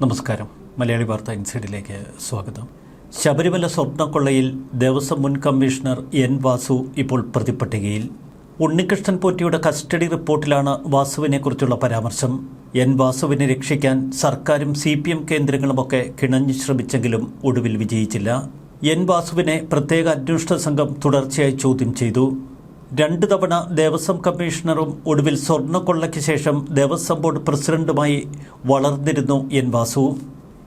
നമസ്കാരം. മലയാളി വാർത്ത ഇൻസൈഡിലേക്ക് സ്വാഗതം. ശബരിമല സ്വർണക്കൊള്ളയിൽ ദേവസ്വം മുൻ കമ്മീഷണർ എൻ വാസു ഇപ്പോൾ പ്രതിപ്പട്ടികയിൽ ഉണ്ണികൃഷ്ണൻ പോറ്റിയുടെ കസ്റ്റഡി റിപ്പോർട്ടിലാണ് വാസുവിനെക്കുറിച്ചുള്ള പരാമർശം. എൻ വാസുവിനെ രക്ഷിക്കാൻ സർക്കാരും സി പി എം കേന്ദ്രങ്ങളുമൊക്കെ കിണഞ്ഞു ശ്രമിച്ചെങ്കിലും ഒടുവിൽ വിജയിച്ചില്ല. എൻ വാസുവിനെ പ്രത്യേക അന്വേഷണ സംഘം തുടർച്ചയായി ചോദ്യം ചെയ്തു. രണ്ട് തവണ ദേവസ്വം കമ്മീഷണറും ഒടുവിൽ സ്വർണക്കൊള്ളയ്ക്ക് ശേഷം ദേവസ്വം ബോർഡ് പ്രസിഡന്റുമായി വളർന്നിരുന്നു എൻ വാസു.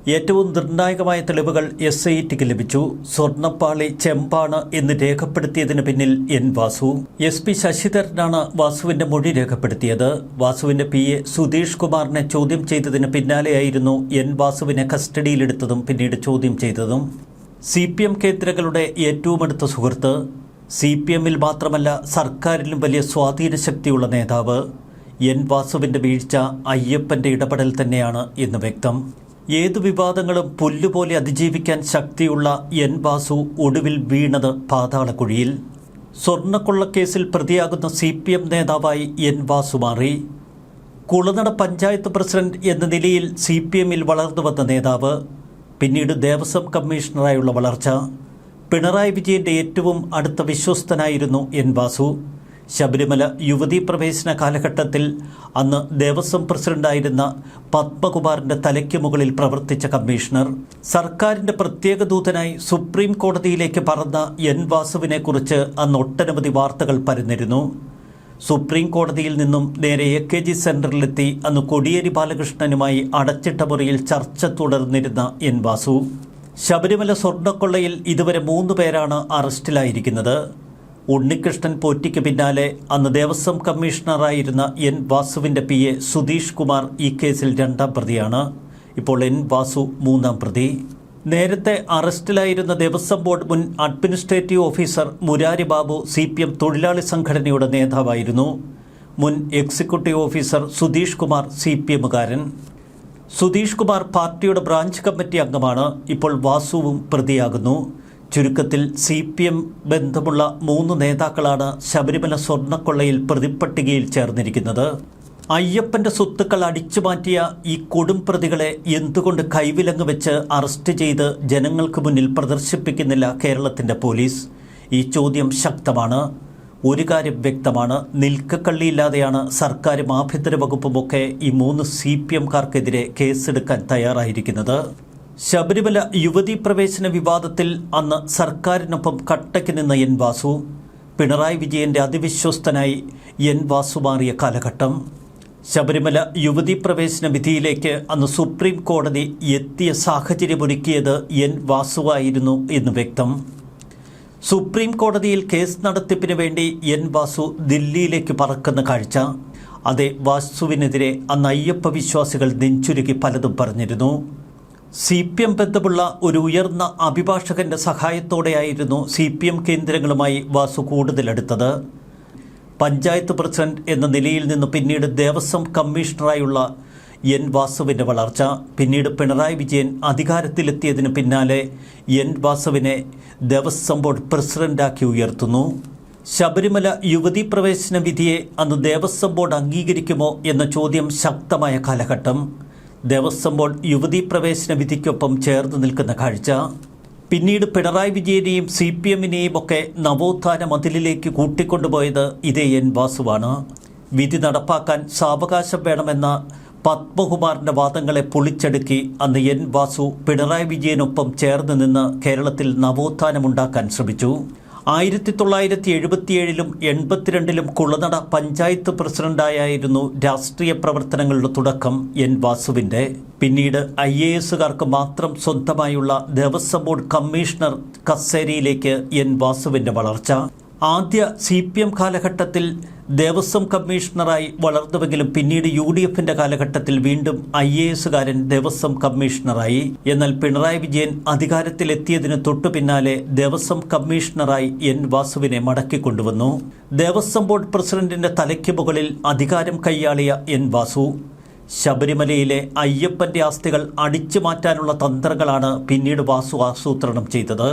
ഏറ്റവും നിർണായകമായ തെളിവുകൾ എസ് ഐ ടിക്ക് ലഭിച്ചു. സ്വർണപ്പാളി ചെമ്പാണ് എന്ന് രേഖപ്പെടുത്തിയതിന് പിന്നിൽ എൻ വാസു. എസ് പി ശശിധരനാണ് വാസുവിന്റെ മൊഴി രേഖപ്പെടുത്തിയത്. വാസുവിന്റെ പി എ സുധീഷ് കുമാറിനെ ചോദ്യം ചെയ്തതിന് പിന്നാലെയായിരുന്നു എൻ വാസുവിനെ കസ്റ്റഡിയിലെടുത്തതും പിന്നീട് ചോദ്യം ചെയ്തതും. സി പി എം കേന്ദ്രങ്ങളുടെ ഏറ്റവും അടുത്ത സുഹൃത്ത് സി പി എമ്മിൽ മാത്രമല്ല സർക്കാരിലും വലിയ സ്വാധീന ശക്തിയുള്ള നേതാവ്. എൻ വാസുവിന്റെ വീഴ്ച അയ്യപ്പന്റെ ഇടപെടൽ തന്നെയാണ് എന്ന് വ്യക്തം. ഏതു വിവാദങ്ങളും പുല്ലുപോലെ അതിജീവിക്കാൻ ശക്തിയുള്ള എൻ വാസു ഒടുവിൽ വീണത് പാതാളക്കുഴിയിൽ. സ്വർണക്കൊള്ളക്കേസിൽ പ്രതിയാകുന്ന സി പി എം നേതാവായി എൻ വാസു മാറി. കുളനട പഞ്ചായത്ത് പ്രസിഡന്റ് എന്ന നിലയിൽ സി പി എമ്മിൽ വളർന്നു വന്ന നേതാവ്. പിന്നീട് ദേവസ്വം കമ്മീഷണറായുള്ള വളർച്ച. പിണറായി വിജയന്റെ ഏറ്റവും അടുത്ത വിശ്വസ്തനായിരുന്നു എൻ വാസു. ശബരിമല യുവതീ പ്രവേശന കാലഘട്ടത്തിൽ അന്ന് ദേവസ്വം പ്രസിഡന്റായിരുന്ന പത്മകുമാറിന്റെ തലയ്ക്ക് മുകളിൽ പ്രവർത്തിച്ച കമ്മീഷണർ. സർക്കാരിന്റെ പ്രത്യേക ദൂതനായി സുപ്രീം കോടതിയിലേക്ക് പറന്ന എൻ വാസുവിനെക്കുറിച്ച് അന്ന് ഒട്ടനവധി വാർത്തകൾ പരന്നിരുന്നു. സുപ്രീം കോടതിയിൽ നിന്നും നേരെ എ കെ ജി സെന്ററിലെത്തി അന്ന് കോടിയേരി ബാലകൃഷ്ണനുമായി അടച്ചിട്ട മുറിയിൽ ചർച്ച തുടർന്നിരുന്ന എൻ വാസു. ശബരിമല സ്വർണക്കൊള്ളയിൽ ഇതുവരെ മൂന്ന് പേരാണ് അറസ്റ്റിലായിരിക്കുന്നത്. ഉണ്ണികൃഷ്ണൻ പോറ്റിക്ക് പിന്നാലെ അന്ന് ദേവസ്വം കമ്മീഷണറായിരുന്ന എൻ വാസുവിന്റെ പി എ സുധീഷ് കുമാർ ഈ കേസിൽ രണ്ടാം പ്രതിയാണ്. ഇപ്പോൾ എൻ വാസു മൂന്നാം പ്രതി. നേരത്തെ അറസ്റ്റിലായിരുന്ന ദേവസ്വം ബോർഡ് മുൻ administrative officer Murari Babu C P M തൊഴിലാളി സംഘടനയുടെ നേതാവായിരുന്നു. മുൻ executive officer Sudheesh Kumar C P എമ്മുകാരൻ. Sudheesh Kumar പാർട്ടിയുടെ ബ്രാഞ്ച് കമ്മിറ്റി അംഗമാണ്. ഇപ്പോൾ വാസുവും പ്രതിയാകുന്നു. ചുരുക്കത്തിൽ സി പി എം ബന്ധമുള്ള മൂന്ന് നേതാക്കളാണ് ശബരിമല സ്വർണക്കൊള്ളയിൽ പ്രതിപ്പട്ടികയിൽ ചേർന്നിരിക്കുന്നത്. അയ്യപ്പന്റെ സ്വത്തുക്കൾ അടിച്ചുമാറ്റിയ ഈ കൊടും പ്രതികളെ എന്തുകൊണ്ട് കൈവിലങ്ങ് വെച്ച് അറസ്റ്റ് ചെയ്ത് ജനങ്ങൾക്ക് മുന്നിൽ പ്രദർശിപ്പിക്കുന്നില്ല കേരളത്തിന്റെ പോലീസ്? ഈ ചോദ്യം ശക്തമാണ്. ഒരു കാര്യം വ്യക്തമാണ്. നിൽക്കക്കള്ളിയില്ലാതെയാണ് സർക്കാരും ആഭ്യന്തര വകുപ്പുമൊക്കെ ഈ മൂന്ന് സി പി എംകാർക്കെതിരെ കേസെടുക്കാൻ തയ്യാറായിരിക്കുന്നത്. ശബരിമല യുവതീ പ്രവേശന വിവാദത്തിൽ അന്ന് സർക്കാരിനൊപ്പം കട്ടയ്ക്ക് നിന്ന എൻ വാസു പിണറായി വിജയന്റെ അതിവിശ്വസ്തനായി എൻ വാസു മാറിയ കാലഘട്ടം. ശബരിമല യുവതീ പ്രവേശന വിധിയിലേക്ക് അന്ന് സുപ്രീം കോടതി എത്തിയ സാഹചര്യമൊരുക്കിയത് എൻ വാസുവായിരുന്നു എന്ന് വ്യക്തം. സുപ്രീം കോടതിയിൽ കേസ് നടത്തിപ്പിന് വേണ്ടി എൻ വാസു ദില്ലിയിലേക്ക് പറക്കുന്ന കാഴ്ച. അതെ വാസുവിനെതിരെ അന്ന് അയ്യപ്പ വിശ്വാസികൾ നെഞ്ചുരുകി പലതും പറഞ്ഞിരുന്നു. സി പി എം ബന്ധമുള്ള ഒരു ഉയർന്ന അഭിഭാഷകന്റെ സഹായത്തോടെയായിരുന്നു സി പി എം കേന്ദ്രങ്ങളുമായി വാസു കൂടുതലെടുത്തത്. പഞ്ചായത്ത് പ്രസിഡന്റ് എന്ന നിലയിൽ നിന്ന് പിന്നീട് ദേവസ്വം കമ്മീഷണറായുള്ള എൻ വാസുവിന്റെ വളർച്ച. പിന്നീട് പിണറായി വിജയൻ അധികാരത്തിലെത്തിയതിന് പിന്നാലെ എൻ വാസുവിനെ ദേവസ്വം ബോർഡ് പ്രസിഡന്റാക്കി ഉയർത്തുന്നു. ശബരിമല യുവതീ പ്രവേശന വിധിയെ അന്ന് ദേവസ്വം ബോർഡ് അംഗീകരിക്കുമോ എന്ന ചോദ്യം ശക്തമായ കാലഘട്ടം. ദേവസ്വം ബോർഡ് യുവതീ പ്രവേശന വിധിക്കൊപ്പം ചേർന്ന് നിൽക്കുന്ന കാഴ്ച. പിന്നീട് പിണറായി വിജയനെയും സി പി എമ്മിനെയും ഒക്കെ നവോത്ഥാന മതിലിലേക്ക് കൂട്ടിക്കൊണ്ടുപോയത് ഇതേ എൻ വാസുവാണ്. വിധി നടപ്പാക്കാൻ സാവകാശം വേണമെന്ന പത്മകുമാറിന്റെ വാദങ്ങളെ പൊളിച്ചടുക്കി അന്ന് എൻ വാസു പിണറായി വിജയനൊപ്പം ചേർന്ന് നിന്ന് കേരളത്തിൽ നവോത്ഥാനമുണ്ടാക്കാൻ ശ്രമിച്ചു. ആയിരത്തി തൊള്ളായിരത്തി എഴുപത്തിയേഴിലും എൺപത്തിരണ്ടിലും കുളനട പഞ്ചായത്ത് പ്രസിഡന്റായായിരുന്നു രാഷ്ട്രീയ പ്രവർത്തനങ്ങളുടെ തുടക്കം എൻ വാസുവിന്റെ പിന്നീട് ഐ എ എസുകാർക്ക് മാത്രം സ്വന്തമായുള്ള ദേവസ്വം ബോർഡ് കമ്മീഷണർ കസേരയിലേക്ക് എൻ വാസുവിന്റെ വളർച്ച. ആദ്യ സി പി എം കാലഘട്ടത്തിൽ ദേവസ്വം കമ്മീഷണറായി വളർന്നുവെങ്കിലും പിന്നീട് യു ഡി എഫിന്റെ കാലഘട്ടത്തിൽ വീണ്ടും ഐ എ എസുകാരൻ ദേവസ്വം കമ്മീഷണറായി. എന്നാൽ പിണറായി വിജയൻ അധികാരത്തിലെത്തിയതിന് തൊട്ടു പിന്നാലെ ദേവസ്വം കമ്മീഷണറായി എൻ വാസുവിനെ മടക്കിക്കൊണ്ടുവന്നു ദേവസ്വം ബോർഡ് പ്രസിഡന്റിന്റെ തലയ്ക്ക് മുകളിൽ അധികാരം കൈയാളിയ എൻ വാസു. ശബരിമലയിലെ അയ്യപ്പന്റെ ആസ്തികൾ അടിച്ചു മാറ്റാനുള്ള തന്ത്രങ്ങളാണ് പിന്നീട് വാസു ആസൂത്രണം ചെയ്തത്.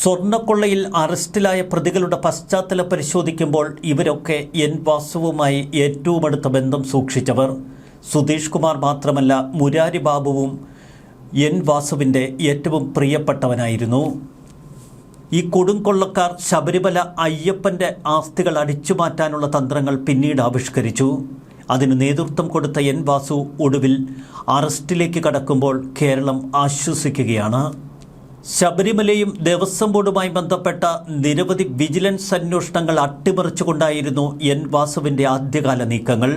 സ്വർണക്കൊള്ളയിൽ അറസ്റ്റിലായ പ്രതികളുടെ പശ്ചാത്തലം പരിശോധിക്കുമ്പോൾ ഇവരൊക്കെ എൻ വാസുവുമായി ഏറ്റവും അടുത്ത ബന്ധം സൂക്ഷിച്ചവർ. സുധീഷ് കുമാർ മാത്രമല്ല മുരാരി ബാബുവും എൻ വാസുവിന്റെ ഏറ്റവും പ്രിയപ്പെട്ടവനായിരുന്നു. ഈ കൊടുങ്കൊള്ളക്കാർ ശബരിമല അയ്യപ്പന്റെ ആസ്തികൾ അടിച്ചുമാറ്റാനുള്ള തന്ത്രങ്ങൾ പിന്നീട് ആവിഷ്കരിച്ചു. അതിന് നേതൃത്വം കൊടുത്ത എൻ വാസു ഒടുവിൽ അറസ്റ്റിലേക്ക് കടക്കുമ്പോൾ കേരളം ആശ്വസിക്കുകയാണ്. ശബരിമലയും ദേവസ്വം ബോർഡുമായി ബന്ധപ്പെട്ട നിരവധി വിജിലൻസ് അന്വേഷണങ്ങൾ അട്ടിമറിച്ചുകൊണ്ടായിരുന്നു എൻ വാസുവിന്റെ ആദ്യകാല നീക്കങ്ങൾ.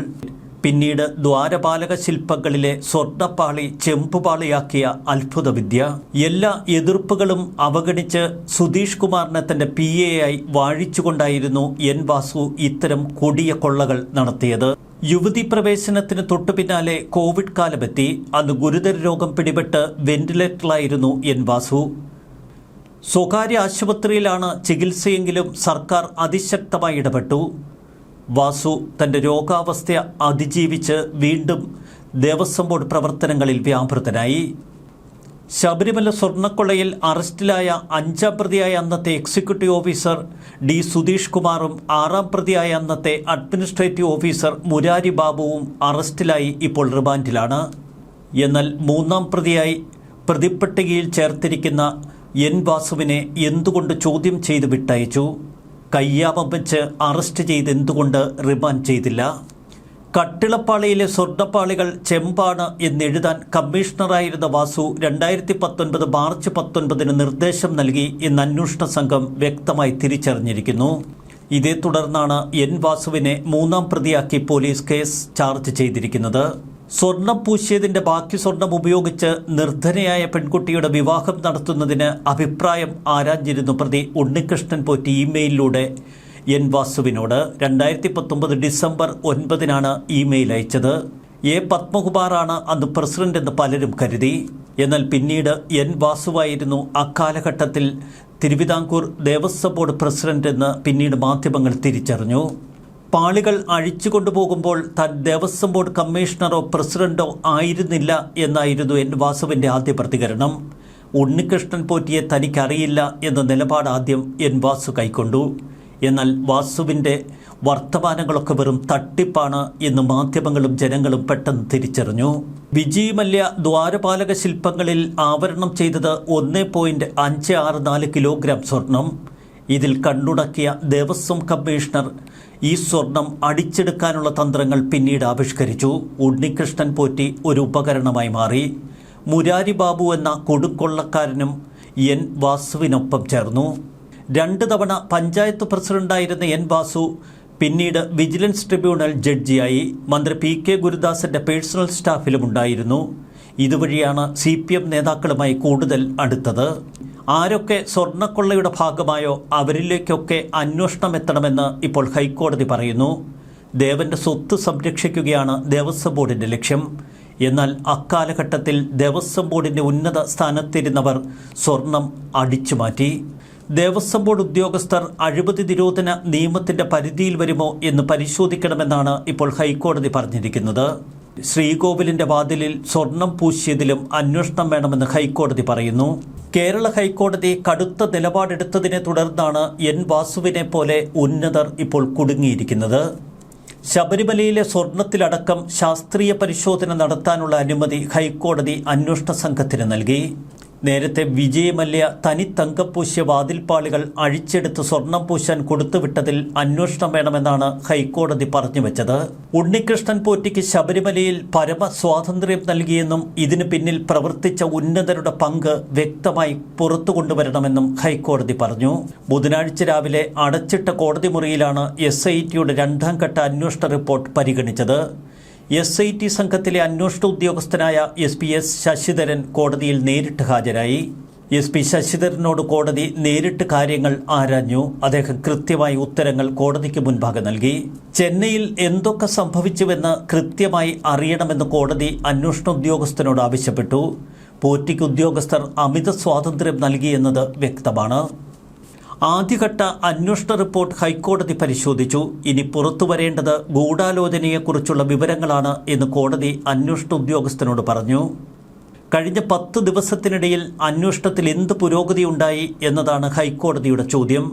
പിന്നീട് ദ്വാരപാലക ശില്പങ്ങളിലെ സ്വർണപ്പാളി ചെമ്പുപാളിയാക്കിയ അത്ഭുത വിദ്യ എല്ലാ എതിർപ്പുകളും അവഗണിച്ച് സുധീഷ് കുമാറിനെ തന്റെ പി എ ആയി വാഴിച്ചുകൊണ്ടായിരുന്നു എൻ വാസു ഇത്തരം കൊടിയ കൊള്ളകൾ നടത്തിയത്. യുവതി പ്രവേശനത്തിന് തൊട്ടു പിന്നാലെ കോവിഡ് കാലമെത്തി. അന്ന് ഗുരുതര രോഗം പിടിപെട്ട് വെന്റിലേറ്ററിലായിരുന്നു എൻ വാസു. സ്വകാര്യ ആശുപത്രിയിലാണ് ചികിത്സയെങ്കിലും സർക്കാർ അതിശക്തമായി ഇടപെട്ടു. വാസു തന്റെ രോഗാവസ്ഥ അതിജീവിച്ച് വീണ്ടും ദേവസ്വം ബോർഡ് പ്രവർത്തനങ്ങളിൽ വ്യാപൃതനായി. ശബരിമല സ്വർണക്കൊള്ളയിൽ അറസ്റ്റിലായ അഞ്ചാം പ്രതിയായ അന്നത്തെ എക്സിക്യൂട്ടീവ് ഓഫീസർ ഡി സുധീഷ് കുമാറും ആറാം പ്രതിയായ അന്നത്തെ അഡ്മിനിസ്ട്രേറ്റീവ് ഓഫീസർ മുരാരി ബാബുവും അറസ്റ്റിലായി ഇപ്പോൾ റിമാൻഡിലാണ്. എന്നാൽ മൂന്നാം പ്രതിയായി പ്രതിപ്പട്ടികയിൽ ചേർത്തിരിക്കുന്ന എൻ വാസുവിനെ എന്തുകൊണ്ട് ചോദ്യം ചെയ്ത് വിട്ടയച്ചു? കയ്യാമം വെച്ച് അറസ്റ്റ് ചെയ്ത് എന്തുകൊണ്ട് റിമാൻഡ് ചെയ്തില്ല? കട്ടിളപ്പാളിയിലെ സ്വർണപ്പാളികൾ ചെമ്പാണ് എന്നെഴുതാൻ കമ്മീഷണറായിരുന്ന വാസു രണ്ടായിരത്തി പത്തൊൻപത് മാർച്ച് പത്തൊൻപതിന് നിർദ്ദേശം നൽകി എന്ന് അന്വേഷണ സംഘം വ്യക്തമായി തിരിച്ചറിഞ്ഞിരിക്കുന്നു. ഇതേ തുടർന്നാണ് എൻ വാസുവിനെ മൂന്നാം പ്രതിയാക്കി പോലീസ് കേസ് ചാർജ് ചെയ്തിരിക്കുന്നത്. സ്വർണം പൂശിയതിന്റെ ബാക്കി സ്വർണം ഉപയോഗിച്ച് നിർധനയായ പെൺകുട്ടിയുടെ വിവാഹം നടത്തുന്നതിന് അഭിപ്രായം ആരാഞ്ഞിരുന്നു പ്രതി ഉണ്ണികൃഷ്ണൻ പോറ്റി ഇമെയിലിലൂടെ. എൻ വാസുവിനോട് രണ്ടായിരത്തി പത്തൊമ്പത് ഡിസംബർ ഒൻപതിനാണ് ഇമെയിൽ അയച്ചത്. എ പത്മകുമാറാണ് അന്ന് പ്രസിഡന്റ് എന്ന് പലരും കരുതി. എന്നാൽ പിന്നീട് എൻ വാസുവായിരുന്നു അക്കാലഘട്ടത്തിൽ തിരുവിതാംകൂർ ദേവസ്വം ബോർഡ് പ്രസിഡന്റ് എന്ന് പിന്നീട് മാധ്യമങ്ങൾ തിരിച്ചറിഞ്ഞു. പാളികൾ അഴിച്ചു കൊണ്ടുപോകുമ്പോൾ താൻ ദേവസ്വം ബോർഡ് കമ്മീഷണറോ പ്രസിഡന്റോ ആയിരുന്നില്ല എന്നായിരുന്നു എൻ വാസുവിന്റെ ആദ്യ പ്രതികരണം. ഉണ്ണികൃഷ്ണൻ പോറ്റിയെ തനിക്കറിയില്ല എന്ന നിലപാട് ആദ്യം എൻ വാസു കൈക്കൊണ്ടു. എന്നാൽ വാസുവിന്റെ വർത്തമാനങ്ങളൊക്കെ വെറും തട്ടിപ്പാണ് എന്ന് മാധ്യമങ്ങളും ജനങ്ങളും പെട്ടെന്ന് തിരിച്ചറിഞ്ഞു. വിജയ് മല്യ ദ്വാരപാലക ശില്പങ്ങളിൽ ആവരണം ചെയ്തത് ഒന്ന് പോയിന്റ് അഞ്ച് ആറ് നാല് കിലോഗ്രാം സ്വർണം. ഇതിൽ കണ്ടുടക്കിയ ദേവസ്വം കമ്മീഷണർ ഈ സ്വർണം അടിച്ചെടുക്കാനുള്ള തന്ത്രങ്ങൾ പിന്നീട് ആവിഷ്കരിച്ചു. ഉണ്ണികൃഷ്ണൻ പോറ്റി ഒരു ഉപകരണമായി മാറി. മുരാരി ബാബു എന്ന കൊടുക്കൊള്ളക്കാരനും എൻ വാസുവിനൊപ്പം ചേർന്നു. രണ്ട് തവണ പഞ്ചായത്ത് പ്രസിഡന്റായിരുന്ന എൻ വാസു പിന്നീട് വിജിലൻസ് ട്രിബ്യൂണൽ ജഡ്ജിയായി. മന്ത്രി പി കെ ഗുരുദാസന്റെ പേഴ്സണൽ സ്റ്റാഫിലും ഉണ്ടായിരുന്നു. ഇതുവഴിയാണ് സി പി എം നേതാക്കളുമായി കൂടുതൽ അടുത്തത്. ആരൊക്കെ സ്വർണക്കൊള്ളയുടെ ഭാഗമായോ അവരിലേക്കൊക്കെ അന്വേഷണം എത്തണമെന്ന് ഇപ്പോൾ ഹൈക്കോടതി പറയുന്നു. ദേവന്റെ സ്വത്ത് സംരക്ഷിക്കുകയാണ് ദേവസ്വം ബോർഡിന്റെ ലക്ഷ്യം. എന്നാൽ അക്കാലഘട്ടത്തിൽ ദേവസ്വം ബോർഡിന്റെ ഉന്നത സ്ഥാനത്തിരുന്നവർ സ്വർണം അടിച്ചുമാറ്റി ദേവസ്വം ബോർഡ് ഉദ്യോഗസ്ഥർ അഴിമതി നിരോധന നിയമത്തിന്റെ പരിധിയിൽ വരുമോ എന്ന് പരിശോധിക്കണമെന്നാണ് ഇപ്പോൾ ഹൈക്കോടതി പറഞ്ഞിരിക്കുന്നത്. ശ്രീകോവിലിന്റെ വാതിലിൽ സ്വർണം പൂശിയതിലും അന്വേഷണം വേണമെന്ന് ഹൈക്കോടതി പറയുന്നു. കേരള ഹൈക്കോടതി കടുത്ത നിലപാടെടുത്തതിനെ തുടർന്നാണ് എൻ വാസുവിനെ പോലെ ഉന്നതർ ഇപ്പോൾ കുടുങ്ങിയിരിക്കുന്നത്. ശബരിമലയിലെ സ്വർണത്തിലടക്കം ശാസ്ത്രീയ പരിശോധന നടത്താനുള്ള അനുമതി ഹൈക്കോടതി അന്വേഷണ സംഘത്തിന് നൽകി. നേരത്തെ വിജയമല്യ തനി തങ്കപ്പൂശ്യ വാതിൽപ്പാളികൾ അഴിച്ചെടുത്ത് സ്വർണം പൂശാൻ കൊടുത്തുവിട്ടതിൽ അന്വേഷണം വേണമെന്നാണ് ഹൈക്കോടതി പറഞ്ഞു വെച്ചത്. ഉണ്ണികൃഷ്ണൻ പോറ്റിക്ക് ശബരിമലയിൽ പരമ സ്വാതന്ത്ര്യം നൽകിയെന്നും ഇതിന് പിന്നിൽ പ്രവർത്തിച്ച ഉന്നതരുടെ പങ്ക് വ്യക്തമായി പുറത്തു കൊണ്ടുവരണമെന്നും ഹൈക്കോടതി പറഞ്ഞു. ബുധനാഴ്ച രാവിലെ അടച്ചിട്ട കോടതി മുറിയിലാണ് എസ് ഐ ടിയുടെ രണ്ടാം ഘട്ട അന്വേഷണ റിപ്പോർട്ട് പരിഗണിച്ചത്. എസ് ഐ ടി സംഘത്തിലെ അന്വേഷണ ഉദ്യോഗസ്ഥനായ എസ് പി എസ് ശശിധരൻ കോടതിയിൽ നേരിട്ട് ഹാജരായി. എസ് പി ശശിധരനോട് കോടതി നേരിട്ട് കാര്യങ്ങൾ ആരാഞ്ഞു. അദ്ദേഹം കൃത്യമായി ഉത്തരങ്ങൾ കോടതിക്ക് മുൻപാകെ നൽകി. ചെന്നൈയിൽ എന്തൊക്കെ സംഭവിച്ചുവെന്ന് കൃത്യമായി അറിയണമെന്ന് കോടതി അന്വേഷണ ഉദ്യോഗസ്ഥനോട് ആവശ്യപ്പെട്ടു. പോറ്റിക്ക് ഉദ്യോഗസ്ഥർ അമിത സ്വാതന്ത്ര്യം നൽകിയെന്നത് വ്യക്തമാണ്. ആദ്യഘട്ട അന്വേഷണ റിപ്പോർട്ട് ഹൈക്കോടതി പരിശോധിച്ചു. ഇനി പുറത്തു വരേണ്ടത് ഗൂഢാലോചനയെക്കുറിച്ചുള്ള വിവരങ്ങളാണ് എന്ന് കോടതി അന്വേഷണ ഉദ്യോഗസ്ഥനോട് പറഞ്ഞു. കഴിഞ്ഞ പത്ത് ദിവസത്തിനിടയിൽ അന്വേഷണത്തിൽ എന്ത് പുരോഗതിയുണ്ടായി എന്നതാണ് ഹൈക്കോടതിയുടെ ചോദ്യം.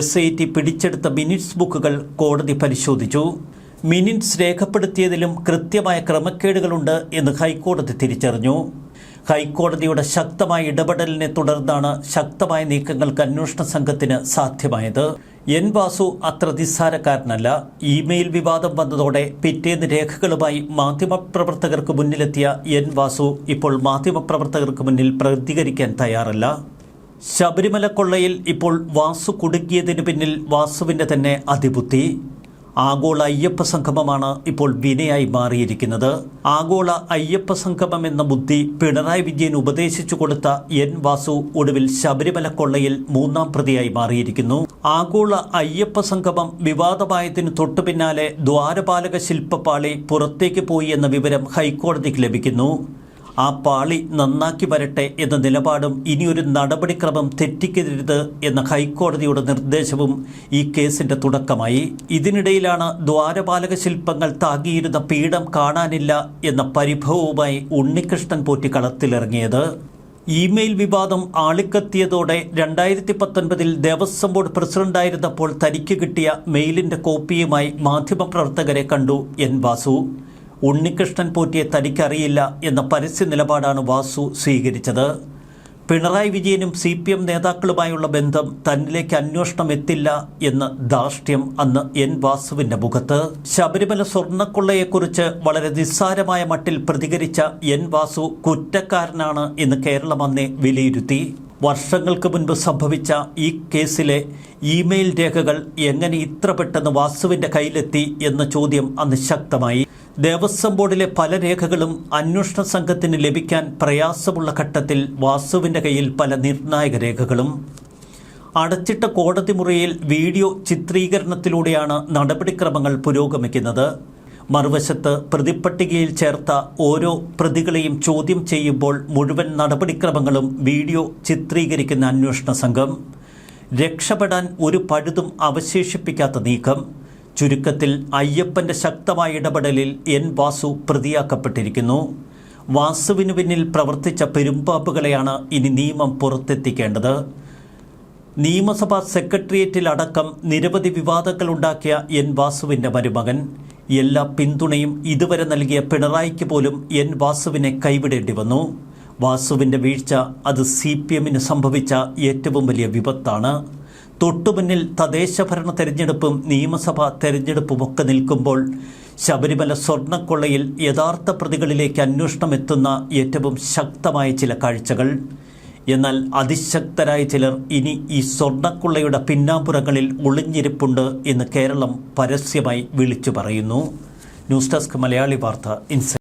എസ് ഐ ടി പിടിച്ചെടുത്ത മിനിറ്റ്സ് ബുക്കുകൾ കോടതി പരിശോധിച്ചു. മിനിറ്റ്സ് രേഖപ്പെടുത്തിയതിലും കൃത്യമായ ക്രമക്കേടുകളുണ്ട് എന്ന് ഹൈക്കോടതി തിരിച്ചറിഞ്ഞു. ഹൈക്കോടതിയുടെ ശക്തമായ ഇടപെടലിനെ തുടർന്നാണ് ശക്തമായ നീക്കങ്ങൾക്ക് അന്വേഷണ സംഘത്തിന് സാധ്യമായത്. എൻ വാസു അത്ര നിസ്സാരക്കാരനല്ല. ഇമെയിൽ വിവാദം വന്നതോടെ പിറ്റേന്ന് രേഖകളുമായി മാധ്യമപ്രവർത്തകർക്ക് മുന്നിലെത്തിയ എൻ വാസു ഇപ്പോൾ മാധ്യമപ്രവർത്തകർക്ക് മുന്നിൽ പ്രതികരിക്കാൻ തയ്യാറല്ല. ശബരിമല കൊള്ളയിൽ ഇപ്പോൾ വാസു കുടുക്കിയതിന് പിന്നിൽ വാസുവിന്റെ തന്നെ അതിബുദ്ധി. ആഗോള അയ്യപ്പ സംഗമമാണ് ഇപ്പോൾ വിനയായി മാറിയിരിക്കുന്നത്. ആഗോള അയ്യപ്പ സംഗമം എന്ന ബുദ്ധി പിണറായി വിജയൻ ഉപദേശിച്ചു കൊടുത്ത എൻ വാസു ഒടുവിൽ ശബരിമല കൊള്ളയിൽ മൂന്നാം പ്രതിയായി മാറിയിരിക്കുന്നു. ആഗോള അയ്യപ്പ സംഗമം വിവാദമായതിനു തൊട്ടു പിന്നാലെ ദ്വാരപാലക ശില്പപാളി പുറത്തേക്ക് പോയി എന്ന വിവരം ഹൈക്കോടതിക്ക് ലഭിക്കുന്നു. ആ പാളി നന്നാക്കി വരട്ടെ എന്ന നിലപാടും ഇനിയൊരു നടപടിക്രമം തെറ്റിക്കരുത് എന്ന ഹൈക്കോടതിയുടെ നിർദ്ദേശവും ഈ കേസിന്റെ തുടക്കമായി. ഇതിനിടയിലാണ് ദ്വാരപാലക ശില്പങ്ങൾ താങ്ങിയിരുന്ന പീഠം കാണാനില്ല എന്ന പരിഭവവുമായി ഉണ്ണികൃഷ്ണൻ പോറ്റി കളത്തിലിറങ്ങിയത് ഇമെയിൽ വിവാദം ആളിക്കത്തിയതോടെ രണ്ടായിരത്തി പത്തൊൻപതിൽ ദേവസ്വം ബോർഡ് പ്രസിഡന്റായിരുന്നപ്പോൾ തനിക്ക് കിട്ടിയ മെയിലിന്റെ കോപ്പിയുമായി മാധ്യമപ്രവർത്തകരെ കണ്ടു എൻ വാസു. ഉണ്ണികൃഷ്ണൻ പോറ്റിയെ തനിക്കറിയില്ല എന്ന പരസ്യ നിലപാടാണ് വാസു സ്വീകരിച്ചത്. പിണറായി വിജയനും സി പി എം നേതാക്കളുമായുള്ള ബന്ധം തന്നിലേക്ക് അന്വേഷണം എത്തില്ല എന്ന ധാർഷ്ട്യം അന്ന് എൻ വാസുവിന്റെ മുഖത്ത്. ശബരിമല സ്വർണക്കൊള്ളയെക്കുറിച്ച് വളരെ നിസ്സാരമായ മട്ടിൽ പ്രതികരിച്ച എൻ വാസു കുറ്റക്കാരനാണ് എന്ന് കേരളം അന്നേ വിലയിരുത്തി. വർഷങ്ങൾക്ക് മുൻപ് സംഭവിച്ച ഈ കേസിലെ ഇമെയിൽ രേഖകൾ എങ്ങനെ ഇത്ര പെട്ടെന്ന് വാസുവിന്റെ കയ്യിലെത്തി എന്ന ചോദ്യം അന്ന് ശക്തമായി. ദേവസ്വം ബോർഡിലെ പല രേഖകളും അന്വേഷണ സംഘത്തിന് ലഭിക്കാൻ പ്രയാസമുള്ള ഘട്ടത്തിൽ വാസുവിന്റെ കയ്യിൽ പല നിർണായക രേഖകളും. അടച്ചിട്ട കോടതി മുറിയിൽ വീഡിയോ ചിത്രീകരണത്തിലൂടെയാണ് നടപടിക്രമങ്ങൾ പുരോഗമിക്കുന്നത്. മറുവശത്ത് പ്രതിപ്പട്ടികയിൽ ചേർത്ത ഓരോ പ്രതികളെയും ചോദ്യം ചെയ്യുമ്പോൾ മുഴുവൻ നടപടിക്രമങ്ങളും വീഡിയോ ചിത്രീകരിക്കുന്ന അന്വേഷണ സംഘം. രക്ഷപ്പെടാൻ ഒരു പഴുതും അവശേഷിപ്പിക്കാത്ത നീക്കം. ചുരുക്കത്തിൽ അയ്യപ്പന്റെ ശക്തമായ ഇടപെടലിൽ എൻ വാസു പ്രതിയാക്കപ്പെട്ടിരിക്കുന്നു. വാസുവിനു പിന്നിൽ പ്രവർത്തിച്ച പെരുമ്പാപ്പുകളെയാണ് ഇനി നിയമം പുറത്തെത്തിക്കേണ്ടത്. നിയമസഭാ സെക്രട്ടേറിയറ്റിലടക്കം നിരവധി വിവാദങ്ങളുണ്ടാക്കിയ എൻ വാസുവിന്റെ മരുമകൻ. എല്ലാ പിന്തുണയും ഇതുവരെ നൽകിയ പിണറായിക്ക് പോലും എൻ വാസുവിനെ കൈവിടേണ്ടി വന്നു. വാസുവിന്റെ വീഴ്ച അത് സി പി എമ്മിന് സംഭവിച്ച ഏറ്റവും വലിയ വിപത്താണ്. തൊട്ടുമുന്നിൽ തദ്ദേശഭരണ തെരഞ്ഞെടുപ്പും നിയമസഭാ തെരഞ്ഞെടുപ്പുമൊക്കെ നിൽക്കുമ്പോൾ ശബരിമല സ്വർണക്കൊള്ളയിൽ യഥാർത്ഥ പ്രതികളിലേക്ക് അന്വേഷണം എത്തുന്ന ഏറ്റവും ശക്തമായ ചില കാഴ്ചകൾ. എന്നാൽ അതിശക്തരായ ചിലർ ഇനി ഈ സ്വർണക്കൊള്ളയുടെ പിന്നാമ്പുറങ്ങളിൽ ഒളിഞ്ഞിരിപ്പുണ്ട് എന്ന് കേരളം പരസ്യമായി വിളിച്ചു പറയുന്നു. ന്യൂസ് ഡെസ്ക് മലയാളി വാർത്ത ഇൻസൈറ്റ്.